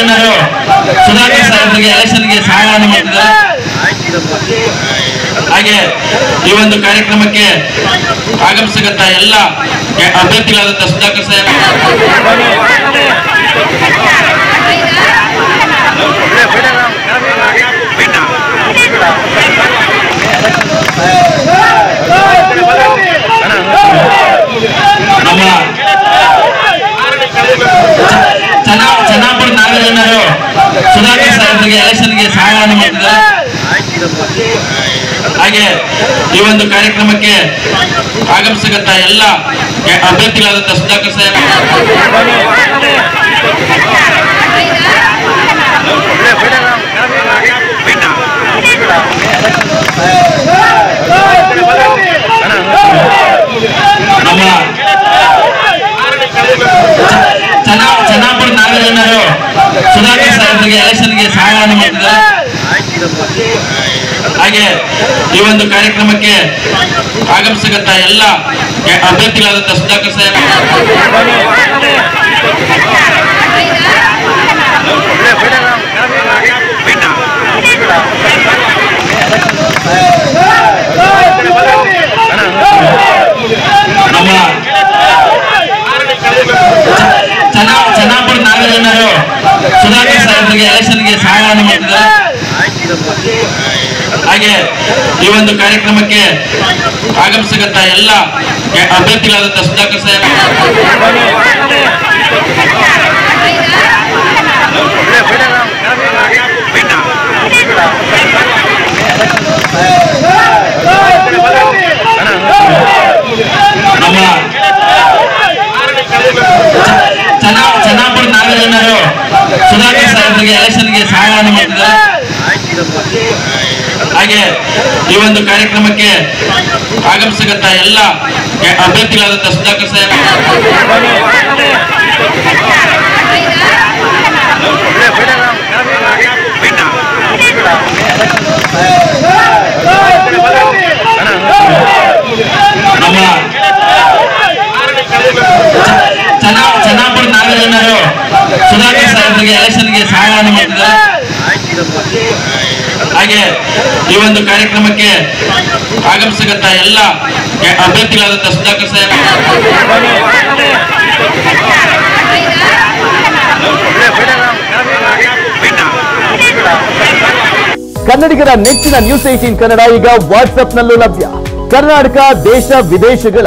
ಜನರು ಸುಧಾಕರ್ ಸಾಹೇಬರಿಗೆ ಎಲೆಕ್ಷನ್ಗೆ ಸಹಾಯ ಮಾಡಿದ್ದಾರೆ ಹಾಗೆ ಈ ಒಂದು ಕಾರ್ಯಕ್ರಮಕ್ಕೆ ಆಗಮಿಸಗಂತ ಎಲ್ಲ ಅಭ್ಯರ್ಥಿಗಳಾದಂತಹ ಸುಧಾಕರ್ ಸಾಹೇಬ್ ಸಾಹೇಬರಿಗೆ ಎಲೆಕ್ಷನ್ಗೆ ಸಹಾಯವನ್ನು ಮಾಡ್ತಿದ್ದಾರೆ. ಹಾಗೆ ಈ ಒಂದು ಕಾರ್ಯಕ್ರಮಕ್ಕೆ ಆಗಮಿಸಕಂತ ಎಲ್ಲ ಅಭ್ಯರ್ಥಿಗಳಾದಂತಹ ಸುಧಾಕರ್ ಸಾಹೇಬ್. ನಾಗರಾಜನವರು ಸುಧಾಕರ್ ಸಾಹೇಬರಿಗೆ ಎಲೆಕ್ಷನ್ಗೆ ಸಹಾಯವನ್ನು ಮಾಡ್ತಿದ್ದಾರೆ. ಹಾಗೆ ಈ ಒಂದು ಕಾರ್ಯಕ್ರಮಕ್ಕೆ ಆಗಮಿಸಕಂತ ಎಲ್ಲ ಅಭ್ಯರ್ಥಿಗಳಾದಂತಹ ಸುಧಾಕರ್ ಸಾಹೇಬ್ ನಮ್ಮ ಚೆನ್ನ ನಾಗರಾಜನವರು ಸುಧಾಕರ್ ಸಾಹೇಬರಿಗೆ ಎಲೆಕ್ಷನ್ಗೆ ಸಹಾಯವನ್ನು ಮಾಡಿದ್ದಾರೆ ಹಾಗೆ ಈ ಒಂದು ಕಾರ್ಯಕ್ರಮಕ್ಕೆ ಆಗಮಿಸಕಂತ ಎಲ್ಲ ಅಭ್ಯರ್ಥಿಗಳಾದಂತಹ ಸುಧಾಕರ್ ಸಾಹೇಬ್ ನಮ್ಮ ಚೆನ್ನ ನಾಗರಾಜನವರು ಸುಧಾಕರ್ ಸಾಹೇಬರಿಗೆ ಎಲೆಕ್ಷನ್ಗೆ ಸಹಾಯವನ್ನು ಮಾಡಿದ್ದಾರೆ ಹಾಗೆ ಈ ಒಂದು ಕಾರ್ಯಕ್ರಮಕ್ಕೆ ಆಗಮಿಸಕಂತ ಎಲ್ಲ ಅಭ್ಯರ್ಥಿಗಳಾದಂಥ ಸುಧಾಕರ್ ಸಾಹೇಬ್. ಸುಧಾಕರ್ ಸಾಹೇಬರಿಗೆ ಎಲೆಕ್ಷನ್ಗೆ ಸಹಾಯವನ್ನು ಮಾಡಿದ್ದಾರೆ ಹಾಗೆ ಈ ಒಂದು ಕಾರ್ಯಕ್ರಮಕ್ಕೆ ಆಗಮಿಸಕಂತ ಎಲ್ಲ ಅಭ್ಯರ್ಥಿಗಳಾದಂತ ಸುಧಾಕರ್ ಸಾಹೇಬ್. ಕನ್ನಡಿಗರ ನೆಚ್ಚಿನ ನ್ಯೂಸ್ ಏಟೀನ್ ಕನ್ನಡ ಈಗ ವಾಟ್ಸ್ಆಪ್ನಲ್ಲೂ ಲಭ್ಯ. ಕರ್ನಾಟಕ, ದೇಶ, ವಿದೇಶಗಳ